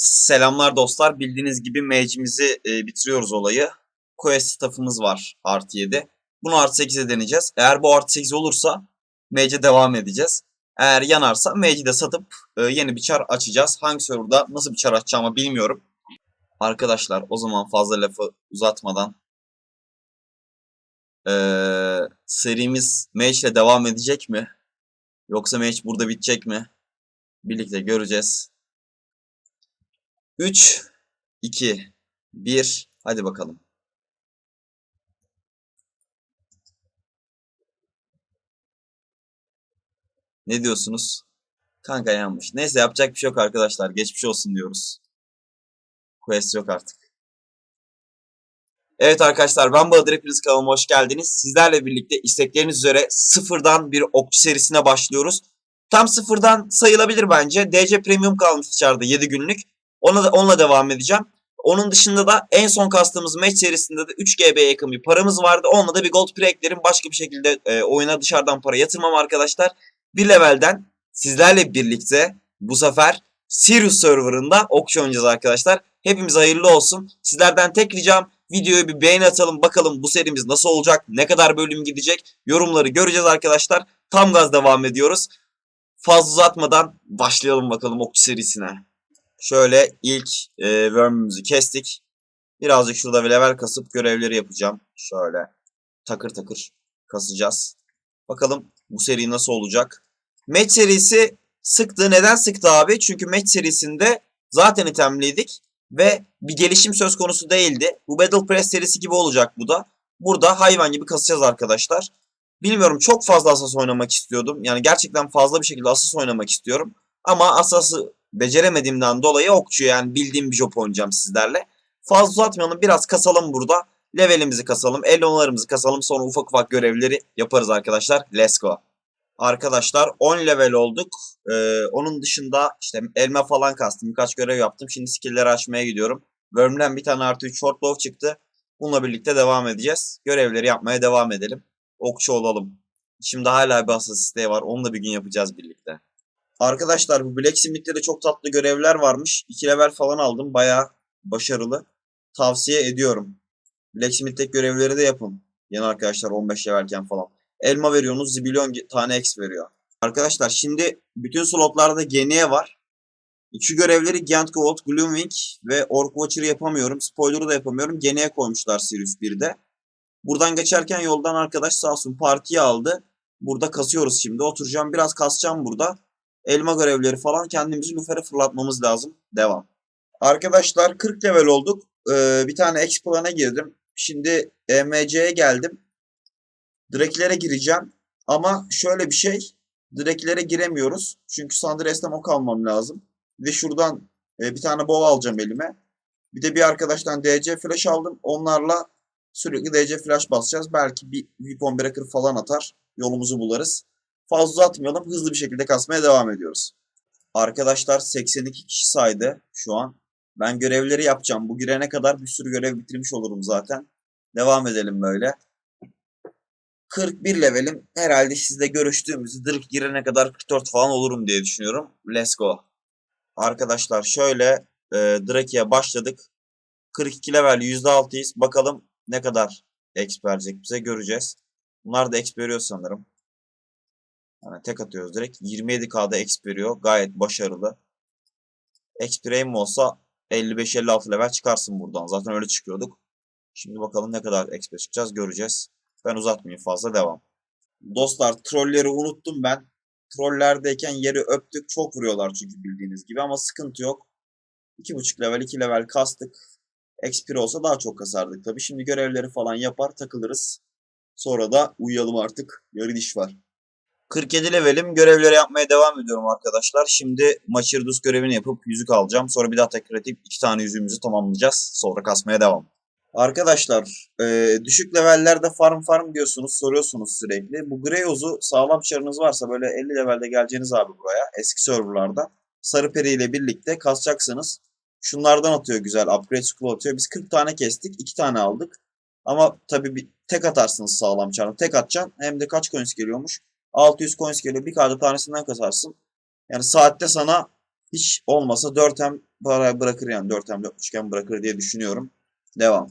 Selamlar dostlar. Bildiğiniz gibi mage'imizi e, bitiriyoruz olayı. Quest staff'ımız var artı 7. Bunu artı 8'e deneyeceğiz. Eğer bu artı 8 olursa mage'e devam edeceğiz. Eğer yanarsa mage'i de satıp e, yeni bir çar açacağız. Hangi serverda nasıl bir çar açacağımı bilmiyorum. Arkadaşlar o zaman fazla lafı uzatmadan e, serimiz mage ile devam edecek mi? Yoksa mage burada bitecek mi? Birlikte göreceğiz. 3, 2, 1. Hadi bakalım. Ne diyorsunuz? Kanka yanmış. Neyse yapacak bir şey yok arkadaşlar. Geçmiş olsun diyoruz. Quest yok artık. Evet arkadaşlar ben Bahadır hepiniz kanalıma hoş geldiniz. Sizlerle birlikte istekleriniz üzere sıfırdan bir okçu serisine başlıyoruz. Tam sıfırdan sayılabilir bence. DC Premium kalmış içeride 7 günlük. Ona da, onunla devam edeceğim. Onun dışında da en son kastığımız match serisinde de 3 GB'ye yakın bir paramız vardı. Onunla da bir gold pre eklerim. Başka bir şekilde e, oyuna dışarıdan para yatırmam arkadaşlar. Bir levelden sizlerle birlikte bu sefer Sirius serverında okçu oynayacağız arkadaşlar. Hepimiz hayırlı olsun. Sizlerden tek ricam videoya bir beğeni atalım. Bakalım bu serimiz nasıl olacak? Ne kadar bölüm gidecek? Yorumları göreceğiz arkadaşlar. Tam gaz devam ediyoruz. Fazla uzatmadan başlayalım bakalım okçu serisine. Şöyle ilk e, worm'ümüzü kestik. Birazcık şurada bir level kasıp görevleri yapacağım. Şöyle takır takır kasacağız. Bakalım bu seri nasıl olacak. Match serisi sıktı. Neden sıktı abi? Çünkü match serisinde zaten itemliydik. Ve bir gelişim söz konusu değildi. Bu Battle Press serisi gibi olacak bu da. Burada hayvan gibi kasacağız arkadaşlar. Bilmiyorum çok fazla Asas oynamak istiyordum. Yani gerçekten fazla bir şekilde Asas oynamak istiyorum. Ama Asas'ı beceremediğimden dolayı okçu yani bildiğim bir job oynayacağım sizlerle. Fazla uzatmayalım biraz kasalım burada. Levelimizi kasalım, elonlarımızı kasalım sonra ufak ufak görevleri yaparız arkadaşlar. Let's go. Arkadaşlar 10 level olduk. Ee, onun dışında işte elma falan kastım. Birkaç görev yaptım. Şimdi skill'leri açmaya gidiyorum. Worm'den bir tane artı 3 short bow çıktı. Bununla birlikte devam edeceğiz. Görevleri yapmaya devam edelim. Okçu olalım. Şimdi hala bir asas isteği var. Onu da bir gün yapacağız birlikte. Arkadaşlar bu Blacksmith'te de çok tatlı görevler varmış. 2 level falan aldım. Baya başarılı. Tavsiye ediyorum. Blacksmith'teki görevleri de yapın. Yeni arkadaşlar 15 levelken falan. Elma veriyorsunuz zibilyon tane X veriyor. Arkadaşlar şimdi bütün slotlarda geniye var. Şu görevleri Giant Gold, Gloomwing ve Orc Watcher'ı yapamıyorum. Spoiler'ı da yapamıyorum. Geniye koymuşlar Sirius 1'de. Buradan geçerken yoldan arkadaş sağ olsun partiyi aldı. Burada kasıyoruz şimdi. Oturacağım biraz kasacağım burada. Elma görevleri falan kendimizi lüfere fırlatmamız lazım. Devam. Arkadaşlar 40 level olduk. Ee, bir tane X plana girdim. Şimdi EMC'ye geldim. Direklere gireceğim. Ama şöyle bir şey. Direklere giremiyoruz. Çünkü Sandres'ten ok almam lazım. Ve şuradan e, bir tane bow alacağım elime. Bir de bir arkadaştan DC flash aldım. Onlarla sürekli DC flash basacağız. Belki bir weapon breaker falan atar. Yolumuzu bularız. Fazla uzatmayalım. Hızlı bir şekilde kasmaya devam ediyoruz. Arkadaşlar 82 kişi saydı şu an. Ben görevleri yapacağım. Bu girene kadar bir sürü görev bitirmiş olurum zaten. Devam edelim böyle. 41 levelim. Herhalde sizle görüştüğümüzde direkt girene kadar 44 falan olurum diye düşünüyorum. Let's go. Arkadaşlar şöyle e, Drake'ye başladık. 42 level %6'yız. Bakalım ne kadar exp verecek bize göreceğiz. Bunlar da exp veriyor sanırım. Yani tek atıyoruz direkt. 27k'da exp veriyor. Gayet başarılı. Exp mi olsa 55-56 level çıkarsın buradan. Zaten öyle çıkıyorduk. Şimdi bakalım ne kadar exp çıkacağız göreceğiz. Ben uzatmayayım fazla devam. Dostlar trolleri unuttum ben. Trollerdeyken yeri öptük. Çok vuruyorlar çünkü bildiğiniz gibi ama sıkıntı yok. 2.5 level 2 level kastık. Expir olsa daha çok kasardık tabii. Şimdi görevleri falan yapar takılırız. Sonra da uyuyalım artık. Yarın iş var. 47 levelim. Görevleri yapmaya devam ediyorum arkadaşlar. Şimdi Machirdus görevini yapıp yüzük alacağım. Sonra bir daha tekrar edip iki tane yüzüğümüzü tamamlayacağız. Sonra kasmaya devam. Arkadaşlar e, düşük levellerde farm farm diyorsunuz soruyorsunuz sürekli. Bu Greyoz'u sağlam çarınız varsa böyle 50 levelde geleceğiniz abi buraya eski serverlarda. Sarı peri ile birlikte kasacaksınız. Şunlardan atıyor güzel upgrade scroll atıyor. Biz 40 tane kestik 2 tane aldık. Ama tabii bir tek atarsınız sağlam çarını. Tek atacaksın hem de kaç coins geliyormuş? 600 coins geliyor. Bir kağıda tanesinden kasarsın. Yani saatte sana Hiç olmasa 4M para bırakır yani 4M 4 üçgen bırakır diye düşünüyorum. Devam.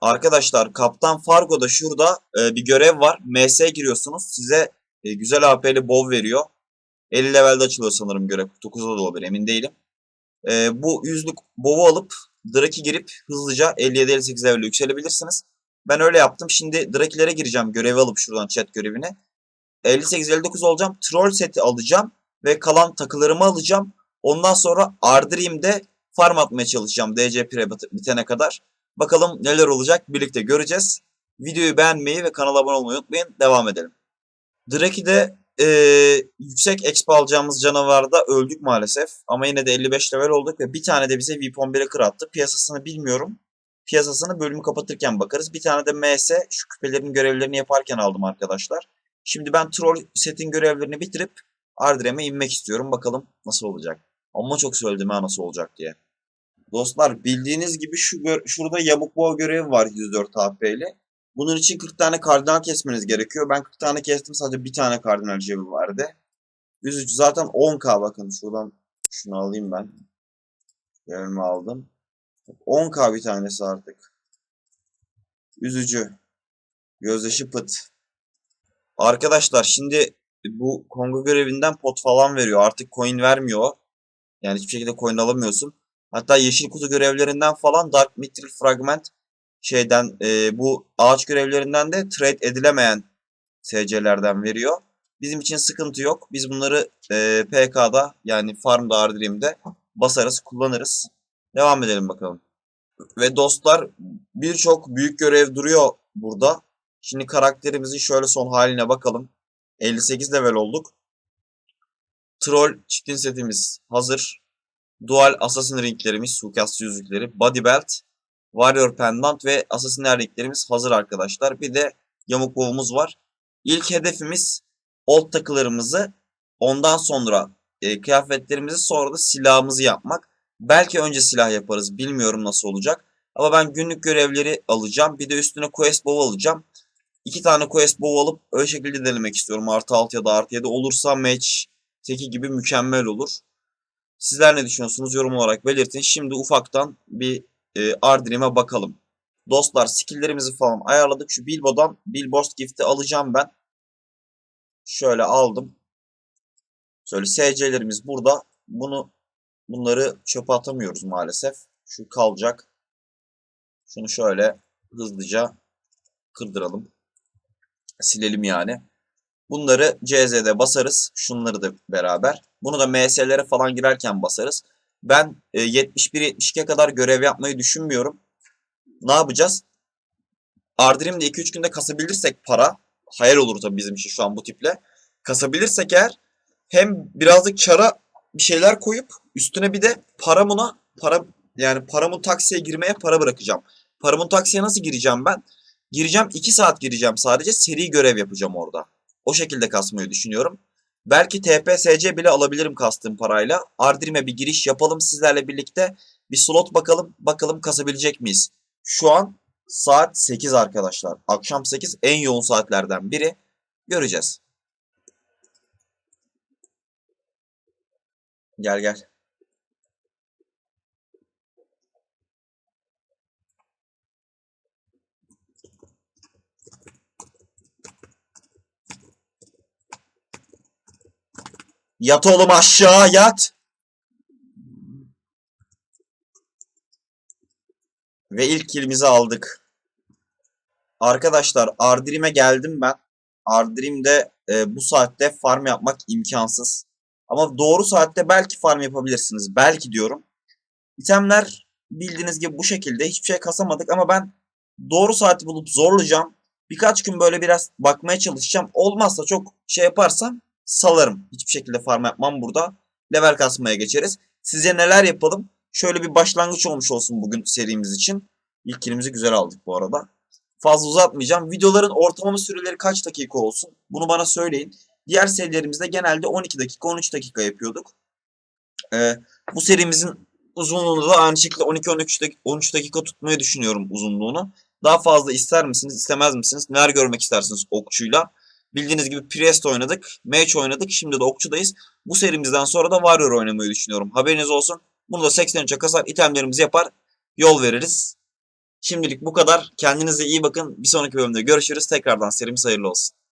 Arkadaşlar Kaptan Fargo'da şurada e, bir görev var. MS giriyorsunuz. Size e, güzel AP'li bov veriyor. 50 levelde açılıyor sanırım görev. 9'da da olabilir emin değilim. E, bu yüzlük bovu alıp Drake'i girip hızlıca 57-58 level yükselebilirsiniz. Ben öyle yaptım. Şimdi Drake'lere gireceğim görevi alıp şuradan chat görevini. 58-59 olacağım. Troll seti alacağım. Ve kalan takılarımı alacağım. Ondan sonra Ardream'de farm atmaya çalışacağım. DC Pre bit- bitene kadar. Bakalım neler olacak birlikte göreceğiz. Videoyu beğenmeyi ve kanala abone olmayı unutmayın. Devam edelim. Draki'de eee, yüksek exp alacağımız canavarda öldük maalesef. Ama yine de 55 level olduk ve bir tane de bize Weapon Breaker attı. Piyasasını bilmiyorum. Piyasasını bölümü kapatırken bakarız. Bir tane de MS şu küpelerin görevlerini yaparken aldım arkadaşlar. Şimdi ben troll setin görevlerini bitirip Ardrem'e inmek istiyorum. Bakalım nasıl olacak. Ama çok söyledim ha nasıl olacak diye. Dostlar bildiğiniz gibi şu şurada yamuk boğa görevi var 104 HP'li. Bunun için 40 tane kardinal kesmeniz gerekiyor. Ben 40 tane kestim sadece bir tane kardinal cebi vardı. Üzücü zaten 10k bakın şuradan şunu alayım ben. Görevimi aldım. 10k bir tanesi artık. Üzücü. Gözyaşı pıt. Arkadaşlar şimdi bu Kongo görevinden pot falan veriyor. Artık coin vermiyor. Yani hiçbir şekilde coin alamıyorsun. Hatta yeşil kutu görevlerinden falan Dark Mithril Fragment şeyden e, bu ağaç görevlerinden de trade edilemeyen SC'lerden veriyor. Bizim için sıkıntı yok. Biz bunları e, PK'da yani Farm'da Ardream'de basarız, kullanırız. Devam edelim bakalım. Ve dostlar birçok büyük görev duruyor burada. Şimdi karakterimizin şöyle son haline bakalım. 58 level olduk. Troll çiftin setimiz hazır. Dual Assassin ringlerimiz, suikastçı yüzükleri, Body Belt, Warrior Pendant ve Assassin ringlerimiz hazır arkadaşlar. Bir de yamuk bovumuz var. İlk hedefimiz old takılarımızı, ondan sonra e, kıyafetlerimizi, sonra da silahımızı yapmak. Belki önce silah yaparız, bilmiyorum nasıl olacak. Ama ben günlük görevleri alacağım. Bir de üstüne quest bow alacağım. İki tane quest bow alıp öyle şekilde denemek istiyorum. Artı 6 ya da artı 7 olursa match teki gibi mükemmel olur. Sizler ne düşünüyorsunuz yorum olarak belirtin. Şimdi ufaktan bir e, Ardrim'e bakalım. Dostlar skilllerimizi falan ayarladık. Şu Bilbo'dan Billboard Gift'i alacağım ben. Şöyle aldım. Şöyle SC'lerimiz burada. Bunu bunları çöpe atamıyoruz maalesef. Şu kalacak. Şunu şöyle hızlıca kırdıralım. Silelim yani. Bunları CZ'de basarız. Şunları da beraber. Bunu da MS'lere falan girerken basarız. Ben e, 71-72'ye kadar görev yapmayı düşünmüyorum. Ne yapacağız? Ardrim'de 2-3 günde kasabilirsek para. Hayal olur tabii bizim için şu an bu tiple. Kasabilirsek eğer hem birazcık çara bir şeyler koyup üstüne bir de paramuna para yani paramın taksiye girmeye para bırakacağım. Paramın taksiye nasıl gireceğim ben? Gireceğim 2 saat gireceğim sadece seri görev yapacağım orada. O şekilde kasmayı düşünüyorum. Belki TPSC bile alabilirim kastığım parayla. Ardrim'e bir giriş yapalım sizlerle birlikte. Bir slot bakalım. Bakalım kasabilecek miyiz? Şu an saat 8 arkadaşlar. Akşam 8 en yoğun saatlerden biri. Göreceğiz. Gel gel. Yat oğlum aşağı yat. Ve ilk kilimizi aldık. Arkadaşlar Ardrim'e geldim ben. Ardrim'de e, bu saatte farm yapmak imkansız. Ama doğru saatte belki farm yapabilirsiniz. Belki diyorum. İtemler bildiğiniz gibi bu şekilde. Hiçbir şey kasamadık ama ben doğru saati bulup zorlayacağım. Birkaç gün böyle biraz bakmaya çalışacağım. Olmazsa çok şey yaparsam salarım. Hiçbir şekilde farm yapmam burada. Level kasmaya geçeriz. Sizce neler yapalım? Şöyle bir başlangıç olmuş olsun bugün serimiz için. İlk kilimizi güzel aldık bu arada. Fazla uzatmayacağım. Videoların ortalama süreleri kaç dakika olsun? Bunu bana söyleyin. Diğer serilerimizde genelde 12 dakika 13 dakika yapıyorduk. Ee, bu serimizin uzunluğunu da aynı şekilde 12-13 dakika, 13 dakika tutmayı düşünüyorum uzunluğunu. Daha fazla ister misiniz istemez misiniz? Neler görmek istersiniz okçuyla? Bildiğiniz gibi Priest oynadık, Mage oynadık, şimdi de Okçu'dayız. Bu serimizden sonra da Warrior oynamayı düşünüyorum. Haberiniz olsun. Bunu da 83'e kasar itemlerimizi yapar, yol veririz. Şimdilik bu kadar. Kendinize iyi bakın. Bir sonraki bölümde görüşürüz. Tekrardan serimiz hayırlı olsun.